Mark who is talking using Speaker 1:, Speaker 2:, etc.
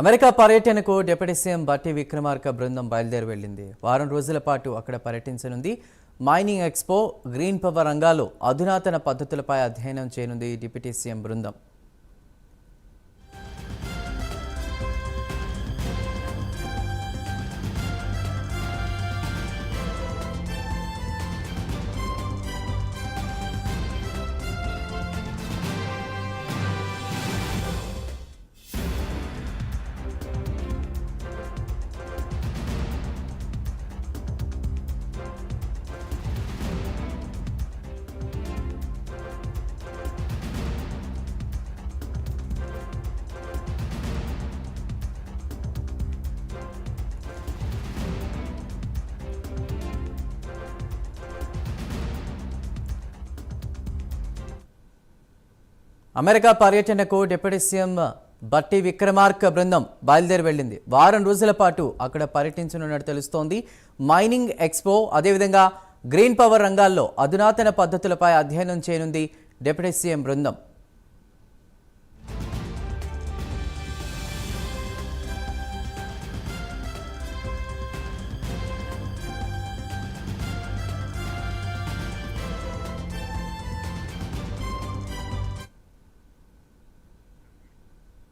Speaker 1: America పర్యటనకు deputy CM Bhatti Vikramarka బృందం బయలుదేరి వెళ్ళింది. వారం రోజుల పాటు అక్కడ పర్యటించనుంది. మైనింగ్ ఎక్స్పో గ్రీన్ పవర్ రంగాల్లో అధునాతన పద్ధతులపై అధ్యయనం చేయనుంది డిప్యూటీ సీఎం బృందం. అమెరికా పర్యటనకు డిప్యూటీ సీఎం బట్టి విక్రమార్క బృందం బయలుదేరి వెళ్ళింది. వారం రోజుల పాటు అక్కడ పర్యటించనున్నట్టు తెలుస్తోంది. మైనింగ్ ఎక్స్పో అదేవిధంగా గ్రీన్ పవర్ రంగాల్లో అధునాతన పద్ధతులపై అధ్యయనం చేయనుంది డిప్యూటీ సీఎం బృందం.